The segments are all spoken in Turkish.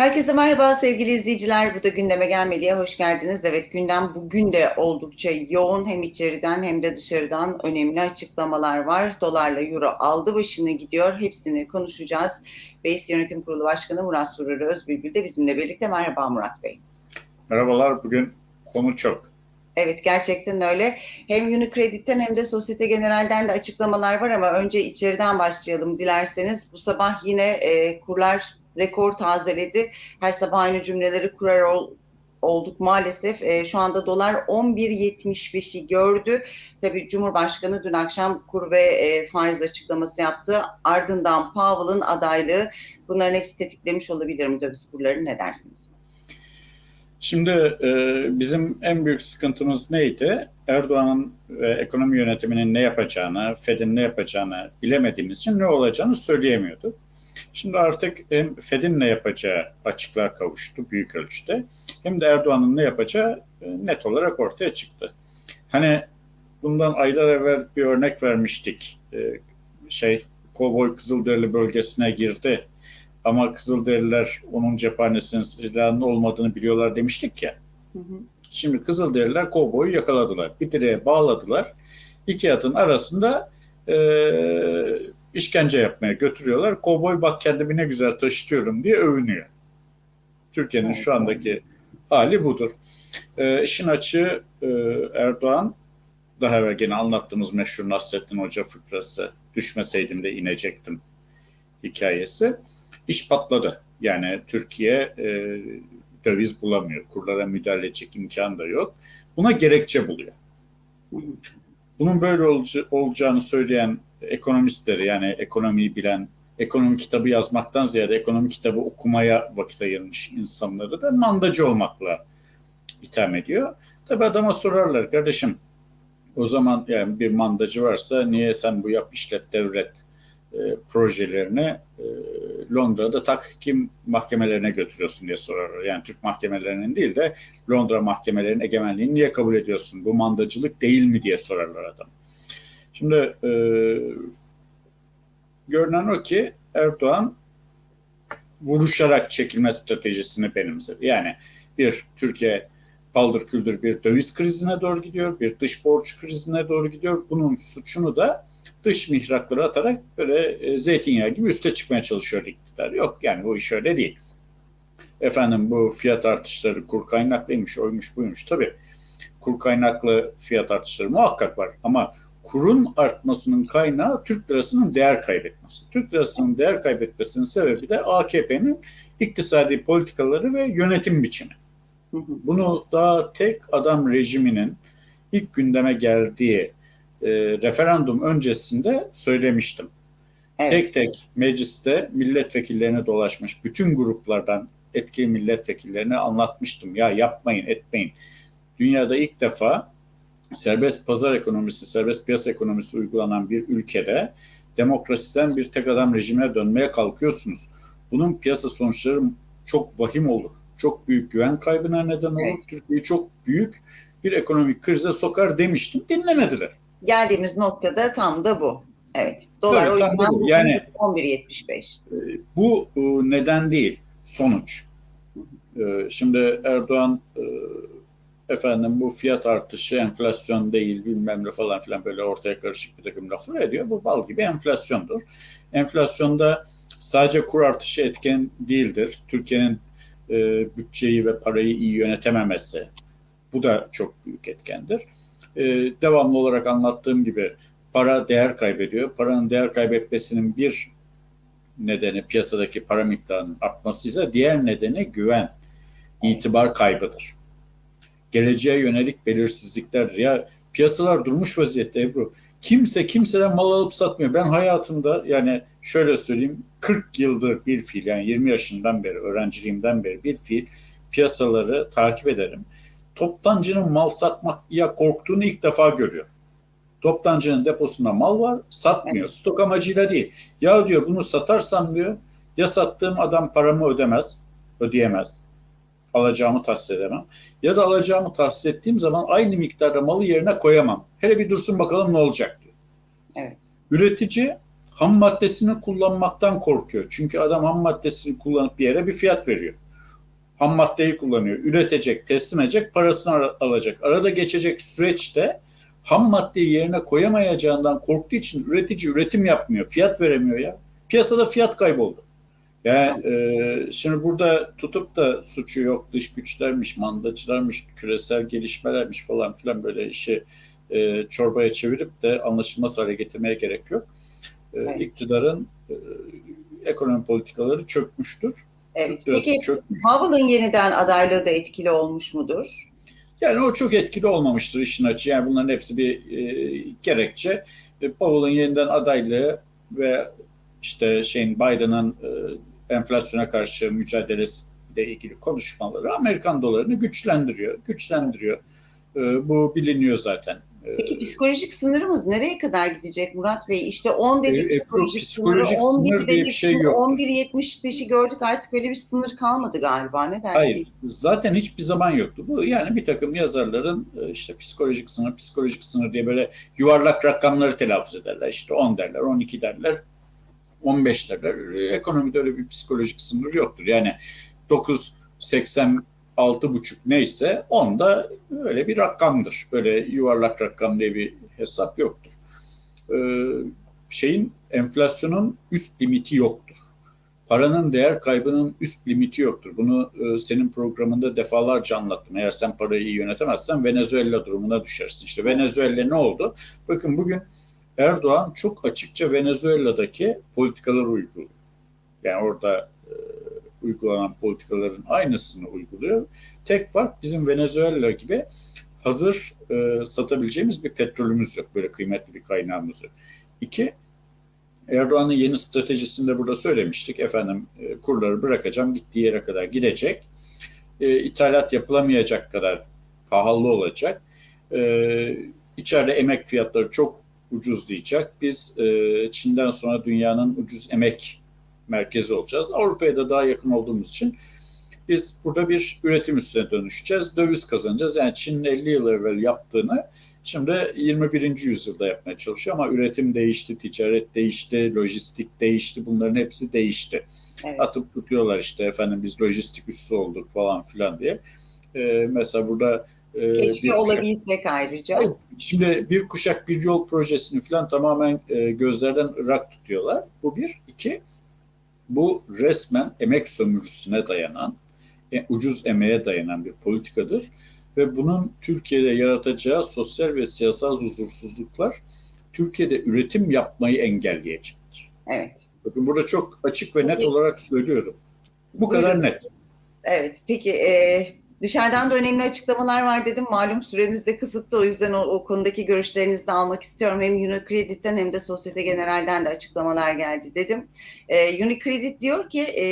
Herkese merhaba sevgili izleyiciler. Bu da gündeme gelmediye hoş geldiniz. Evet gündem bugün de oldukça yoğun. Hem içeriden hem de dışarıdan önemli açıklamalar var. Dolarla euro aldı başını gidiyor. Hepsini konuşacağız. BES Yönetim Kurulu Başkanı Murat Sururi Özbülbül de bizimle birlikte. Merhaba Murat Bey. Merhabalar. Bugün konu çok. Evet gerçekten öyle. Hem Unicredit'ten hem de Societe General'den de açıklamalar var ama önce içeriden başlayalım dilerseniz. Bu sabah yine e, kurlar rekor tazeledi. Her sabah aynı cümleleri kurar ol, olduk maalesef. E, şu anda dolar 11.75'i gördü. Tabii Cumhurbaşkanı dün akşam kur ve e, faiz açıklaması yaptı. Ardından Powell'ın adaylığı bunların hepsi tetiklemiş olabilir mi döviz kurlarını ne dersiniz? Şimdi e, bizim en büyük sıkıntımız neydi? Erdoğan'ın e, ekonomi yönetiminin ne yapacağını, Fed'in ne yapacağını bilemediğimiz için ne olacağını söyleyemiyorduk. Şimdi artık hem Fed'in ne yapacağı açıklığa kavuştu büyük ölçüde hem de Erdoğan'ın ne yapacağı e, net olarak ortaya çıktı. Hani bundan aylar evvel bir örnek vermiştik. E, şey Kovboy Kızılderili bölgesine girdi ama Kızılderililer onun cephanesinin silahının olmadığını biliyorlar demiştik ya. Hı hı. Şimdi Kızılderililer kovboyu yakaladılar. Bir direğe bağladılar. İki atın arasında e, işkence yapmaya götürüyorlar. Kovboy bak kendimi ne güzel taşıtıyorum diye övünüyor. Türkiye'nin şu andaki hali budur. E, işin açığı e, Erdoğan daha evvel gene anlattığımız meşhur Nasrettin Hoca fıkrası düşmeseydim de inecektim hikayesi. İş patladı. Yani Türkiye e, döviz bulamıyor. Kurlara müdahale edecek imkan da yok. Buna gerekçe buluyor. Bunun böyle olaca- olacağını söyleyen ekonomistleri yani ekonomiyi bilen, ekonomi kitabı yazmaktan ziyade ekonomi kitabı okumaya vakit ayırmış insanları da mandacı olmakla itham ediyor. Tabi adama sorarlar kardeşim o zaman yani bir mandacı varsa niye sen bu yap işlet devret e, projelerini e, Londra'da tahkim mahkemelerine götürüyorsun diye sorarlar. Yani Türk mahkemelerinin değil de Londra mahkemelerinin egemenliğini niye kabul ediyorsun? Bu mandacılık değil mi diye sorarlar adam. Şimdi e, görünen o ki Erdoğan vuruşarak çekilme stratejisini benimsedi. Yani bir Türkiye paldır küldür bir döviz krizine doğru gidiyor, bir dış borç krizine doğru gidiyor. Bunun suçunu da dış mihrakları atarak böyle e, zeytinyağı gibi üste çıkmaya çalışıyor iktidar. Yok yani bu iş öyle değil. Efendim bu fiyat artışları kur kaynaklıymış, oymuş buymuş. Tabii kur kaynaklı fiyat artışları muhakkak var ama kurun artmasının kaynağı Türk lirasının değer kaybetmesi. Türk lirasının değer kaybetmesinin sebebi de AKP'nin iktisadi politikaları ve yönetim biçimi. Bunu daha tek adam rejiminin ilk gündeme geldiği e, referandum öncesinde söylemiştim. Evet. Tek tek mecliste milletvekillerine dolaşmış bütün gruplardan etkili milletvekillerine anlatmıştım. Ya yapmayın, etmeyin. Dünyada ilk defa serbest pazar ekonomisi, serbest piyasa ekonomisi uygulanan bir ülkede demokrasiden bir tek adam rejimine dönmeye kalkıyorsunuz. Bunun piyasa sonuçları çok vahim olur. Çok büyük güven kaybına neden olur. Evet. Türkiye'yi çok büyük bir ekonomik krize sokar demiştim. Dinlemediler. Geldiğimiz noktada tam da bu. Evet. Dolar Tabii, o yüzden bu. Yani- 11.75. Bu e, neden değil, sonuç. E, Şimdi Erdoğan e, efendim bu fiyat artışı enflasyon değil bilmem ne falan filan böyle ortaya karışık bir takım laflar ediyor. Bu bal gibi enflasyondur. Enflasyonda sadece kur artışı etken değildir. Türkiye'nin e, bütçeyi ve parayı iyi yönetememesi bu da çok büyük etkendir. E, devamlı olarak anlattığım gibi para değer kaybediyor. Paranın değer kaybetmesinin bir nedeni piyasadaki para miktarının artmasıysa diğer nedeni güven, itibar kaybıdır. Geleceğe yönelik belirsizliklerdir. Ya piyasalar durmuş vaziyette Ebru. Kimse kimseden mal alıp satmıyor. Ben hayatımda yani şöyle söyleyeyim 40 yıldır bir fiil yani 20 yaşından beri öğrenciliğimden beri bir fiil piyasaları takip ederim. Toptancının mal satmakya korktuğunu ilk defa görüyorum. Toptancının deposunda mal var, satmıyor. Stok amacıyla değil. Ya diyor bunu satarsam diyor ya sattığım adam paramı ödemez, ödeyemez. Alacağımı tahsis edemem. Ya da alacağımı tahsis ettiğim zaman aynı miktarda malı yerine koyamam. Hele bir dursun bakalım ne olacak diyor. Evet. Üretici ham maddesini kullanmaktan korkuyor. Çünkü adam ham maddesini kullanıp bir yere bir fiyat veriyor. ham maddeyi kullanıyor. Üretecek, teslim edecek, parasını ara- alacak. Arada geçecek süreçte ham maddeyi yerine koyamayacağından korktuğu için üretici üretim yapmıyor, fiyat veremiyor ya. Piyasada fiyat kayboldu. Yani e, şimdi burada tutup da suçu yok dış güçlermiş, mandacılarmış, küresel gelişmelermiş falan filan böyle işi e, çorbaya çevirip de anlaşılmaz hale getirmeye gerek yok. E, Evet. İktidarın e, ekonomi politikaları çökmüş,tür Evet. Peki çökmüş. Powell'ın yeniden adaylığı da etkili olmuş mudur? Yani o çok etkili olmamıştır işin açığı. Yani bunların hepsi bir e, gerekçe. E, Powell'ın yeniden adaylığı ve işte şeyin Biden'ın e, enflasyona karşı mücadelesiyle ilgili konuşmaları Amerikan dolarını güçlendiriyor. Güçlendiriyor. E, bu biliniyor zaten. E, Peki psikolojik sınırımız nereye kadar gidecek Murat Bey? İşte 10 dedik E, e, psikolojik, psikolojik sınırı, sınır 11 diye bir şey şimdi yoktur. 11.75'i gördük artık öyle bir sınır kalmadı galiba. Ne dersin? Hayır, zaten hiçbir zaman yoktu. Bu yani bir takım yazarların e, işte psikolojik sınır, psikolojik sınır diye böyle yuvarlak rakamları telaffuz ederler. İşte 10 derler, 12 derler, 15 derler. E, Ekonomide öyle bir psikolojik sınır yoktur. Yani 9, 86 buçuk neyse 10 da öyle bir rakamdır. Böyle yuvarlak rakam diye bir hesap yoktur. E, şeyin enflasyonun üst limiti yoktur paranın değer kaybının üst limiti yoktur. Bunu e, senin programında defalarca anlattım. Eğer sen parayı iyi yönetemezsen Venezuela durumuna düşersin. İşte Venezuela ne oldu? Bakın bugün Erdoğan çok açıkça Venezuela'daki politikaları uyguluyor. Yani orada e, uygulanan politikaların aynısını uyguluyor. Tek fark bizim Venezuela gibi hazır e, satabileceğimiz bir petrolümüz yok. Böyle kıymetli bir kaynağımız yok. İki, Erdoğan'ın yeni stratejisinde burada söylemiştik. Efendim e, kurları bırakacağım gittiği yere kadar gidecek. E, ithalat yapılamayacak kadar pahalı olacak. E, içeride emek fiyatları çok ucuzlayacak. Biz e, Çin'den sonra dünyanın ucuz emek merkezi olacağız. Avrupa'ya da daha yakın olduğumuz için biz burada bir üretim üstüne dönüşeceğiz. Döviz kazanacağız. Yani Çin'in 50 yıl evvel yaptığını Şimdi 21. yüzyılda yapmaya çalışıyor ama üretim değişti, ticaret değişti, lojistik değişti. Bunların hepsi değişti. Evet. Atıp tutuyorlar işte efendim biz lojistik üssü olduk falan filan diye. Ee, mesela burada e, bir Keşke kuşak- olabilsek ayrıca. Hayır, Şimdi bir kuşak bir yol projesini falan tamamen e, gözlerden ırak tutuyorlar. Bu bir. iki bu resmen emek sömürüsüne dayanan, e, ucuz emeğe dayanan bir politikadır. Ve bunun Türkiye'de yaratacağı sosyal ve siyasal huzursuzluklar Türkiye'de üretim yapmayı engelleyecektir. Evet. Bakın burada çok açık ve net Peki. olarak söylüyorum. Bu Buyurun. kadar net. Evet. Peki e, dışarıdan da önemli açıklamalar var dedim. Malum süremiz de kısıtlı. O yüzden o, o konudaki görüşlerinizi de almak istiyorum. Hem Unicredit'ten hem de Sosyete General'den de açıklamalar geldi dedim. E, Unicredit diyor ki e,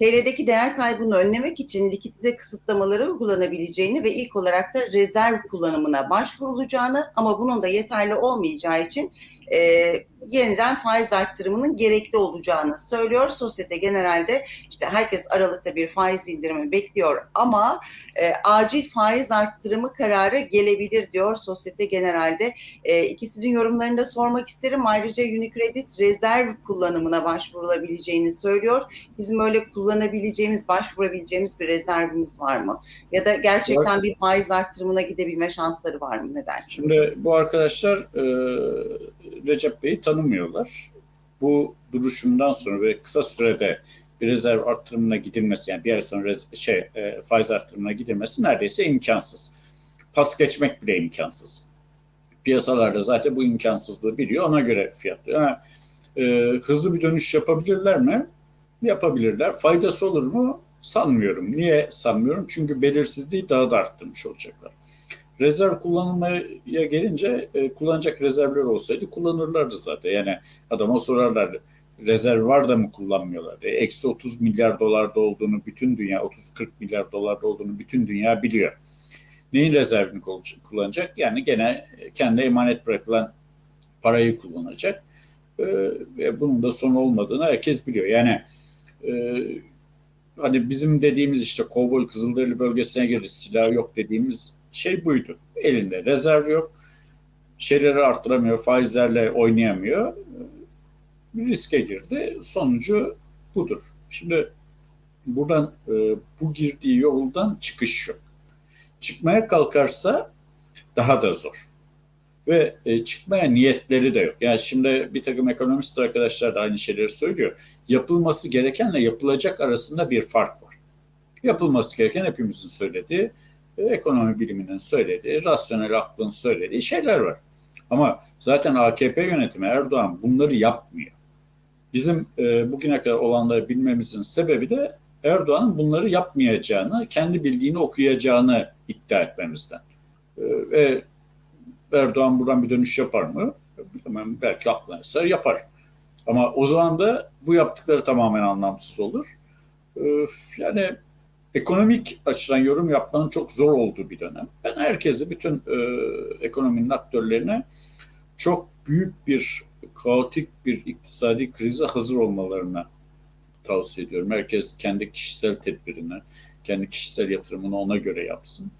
TL'deki değer kaybını önlemek için likidite kısıtlamaları uygulanabileceğini ve ilk olarak da rezerv kullanımına başvurulacağını ama bunun da yeterli olmayacağı için e, yeniden faiz arttırımının gerekli olacağını söylüyor. Sosyete General'de işte herkes Aralık'ta bir faiz indirimi bekliyor ama e, acil faiz arttırımı kararı gelebilir diyor Sosyete General'de. E, ikisinin yorumlarını da sormak isterim. Ayrıca Unicredit rezerv kullanımına başvurulabileceğini söylüyor. Bizim öyle kullanabileceğimiz, başvurabileceğimiz bir rezervimiz var mı? Ya da gerçekten bir faiz arttırımına gidebilme şansları var mı? Ne dersiniz? Şimdi bu arkadaşlar e, Recep Bey'i tanımıyorlar. Bu duruşundan sonra ve kısa sürede bir rezerv artırımına gidilmesi yani bir ay sonra şey e, faiz artırımına gidilmesi neredeyse imkansız. Pas geçmek bile imkansız. Piyasalarda zaten bu imkansızlığı biliyor ona göre fiyatlıyor. Ha, e, hızlı bir dönüş yapabilirler mi? Yapabilirler. Faydası olur mu? Sanmıyorum. Niye sanmıyorum? Çünkü belirsizliği daha da arttırmış olacaklar. Rezerv kullanılmaya gelince e, kullanacak rezervler olsaydı kullanırlardı zaten. Yani adama sorarlardı rezerv var da mı kullanmıyorlar? E, Eksi 30 milyar dolarda olduğunu bütün dünya, 30-40 milyar dolarda olduğunu bütün dünya biliyor. Neyin rezervini kul- kullanacak? Yani gene kendi emanet bırakılan parayı kullanacak. E, bunun da sonu olmadığını herkes biliyor. Yani e, hani bizim dediğimiz işte kovboy kızılderili bölgesine girdi silah yok dediğimiz şey buydu. Elinde rezerv yok. Şeyleri arttıramıyor, faizlerle oynayamıyor. Bir riske girdi. Sonucu budur. Şimdi buradan e, bu girdiği yoldan çıkış yok. Çıkmaya kalkarsa daha da zor. Ve e, çıkmaya niyetleri de yok. Yani şimdi bir takım ekonomist arkadaşlar da aynı şeyleri söylüyor. Yapılması gerekenle yapılacak arasında bir fark var. Yapılması gereken hepimizin söylediği, ekonomi biliminin söylediği, rasyonel aklın söylediği şeyler var. Ama zaten AKP yönetimi Erdoğan bunları yapmıyor. Bizim e, bugüne kadar olanları bilmemizin sebebi de Erdoğan'ın bunları yapmayacağını, kendi bildiğini okuyacağını iddia etmemizden. E, ve Erdoğan buradan bir dönüş yapar mı? Bilemem, belki aklına eser yapar. Ama o zaman da bu yaptıkları tamamen anlamsız olur. E, yani ekonomik açıdan yorum yapmanın çok zor olduğu bir dönem. Ben herkese, bütün e, ekonominin aktörlerine çok büyük bir kaotik bir iktisadi krize hazır olmalarını tavsiye ediyorum. Herkes kendi kişisel tedbirini, kendi kişisel yatırımını ona göre yapsın.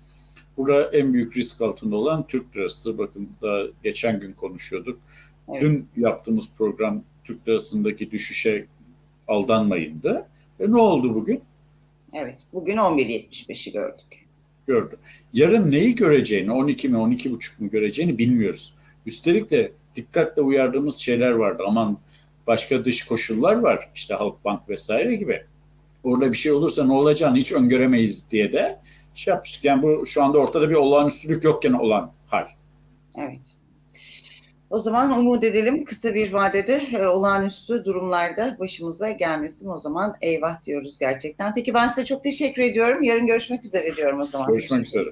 Burada en büyük risk altında olan Türk lirasıdır. Bakın daha geçen gün konuşuyorduk. Evet. Dün yaptığımız program Türk lirasındaki düşüşe aldanmayın da. E ne oldu bugün? Evet. Bugün 11.75'i gördük. gördü. Yarın neyi göreceğini, 12 mi 12,5 mu göreceğini bilmiyoruz. Üstelik de dikkatle uyardığımız şeyler vardı. Aman başka dış koşullar var. İşte Halkbank vesaire gibi. Orada bir şey olursa ne olacağını hiç öngöremeyiz diye de şey yapmıştık. Yani bu şu anda ortada bir olağanüstülük yokken olan hal. Evet. O zaman umut edelim kısa bir vadede e, olağanüstü durumlarda başımıza gelmesin. O zaman eyvah diyoruz gerçekten. Peki ben size çok teşekkür ediyorum. Yarın görüşmek üzere diyorum o zaman. Görüşmek üzere.